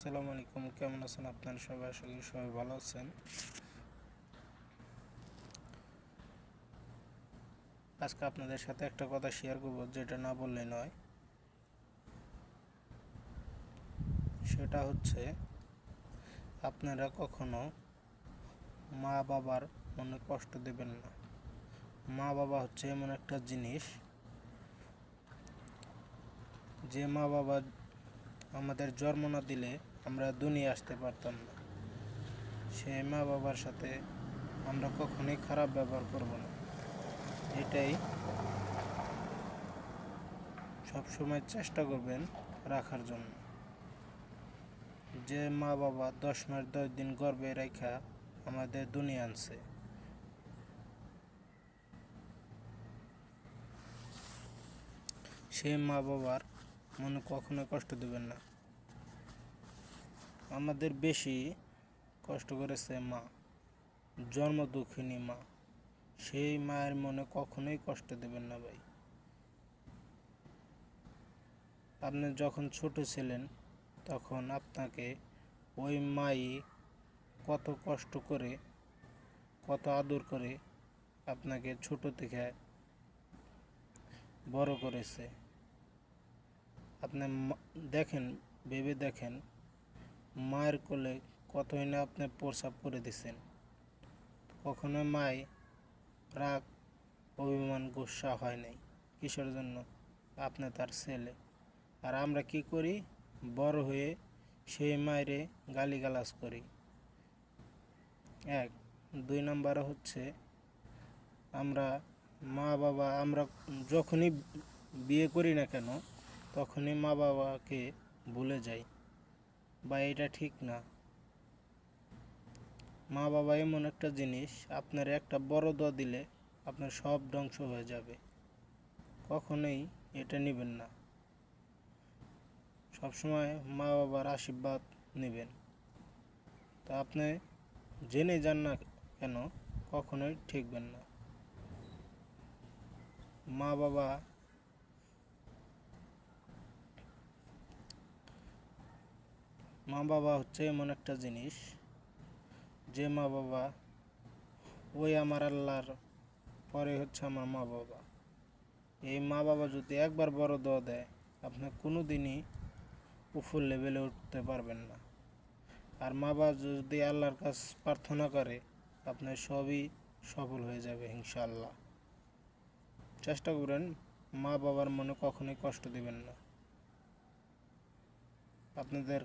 আসসালামু আলাইকুম, কেমন আছেন আপনারা সবাই? আশা করি সবাই ভালো আছেন। আজকে আপনাদের সাথে একটা কথা শেয়ার করব, যেটা না বললে নয়। সেটা হচ্ছে, আপনারা কখনো মা বাবার মনে কষ্ট দেবেন না। মা বাবা হচ্ছে এমন একটা জিনিস, যে মা বাবা আমাদের জন্ম না দিলে আমরা দুনিয়া আসতে পারতাম না। সেই মা বাবার সাথে আমরা কখনোই খারাপ ব্যবহার করব না। এটাই সবসময় চেষ্টা করবেন রাখার জন্য। যে মা বাবা দশ মাস দশ দিন গর্বে রেখা আমাদের দুনিয়া আনছে। সেই মা বাবার মনে কখনো কষ্ট দেবেন না। আমাদের বেশি কষ্ট করেছে মা, জন্ম দুঃখিনী মা। সেই মায়ের মনে কখনোই কষ্ট দেবেন না ভাই। আপনি যখন ছোট ছিলেন, তখন আপনাকে ওই মাই কত কষ্ট করে, কত আদর করে আপনাকে ছোট থেকে বড় করেছে। আপনি দেখেন, ভেবে দেখেন, মায়ের কোলে কতই না আপনি প্রসাব করে দিছেন। কখনো মায় রাগ, অভিমান, গুসা হয় নাই। কিসের জন্য? আপনি তার ছেলে। আর আমরা কি করি? বড় হয়ে সেই মায়েরে গালিগালাজ করি। এক। দুই নম্বরে হচ্ছে, আমরা মা বাবা আমরা যখনই বিয়ে করি না কেন তখনই মা বাবাকে ভুলে যাই বা এটা ঠিক না। মা বাবা এমন একটা জিনিস, আপনার একটা বড় দোয়া দিলে আপনার সব ধ্বংস হয়ে যাবে। কখনোই এটা নেবেন না। সবসময় মা বাবার আশীর্বাদ নেবেন। তা আপনি জেনে যান না কেন, কখনোই ঠেকবেন না। মা বাবা মা বাবা হচ্ছে এমন একটা জিনিস যে মা বাবা, ওই আমার আল্লাহর, পরে হচ্ছে আমার মা বাবা। এই মা বাবা যদি একবার বড় দোয়া দেয়, আপনি কোনো দিনই উপর লেভেলে উঠতে পারবেন না। আর মা বাবা যদি আল্লাহর কাছ প্রার্থনা করে আপনার সবই সফল হয়ে যাবে ইনশাআল্লাহ। চেষ্টা করেন মা বাবার মনে কখনোই কষ্ট দিবেন না। আপনাদের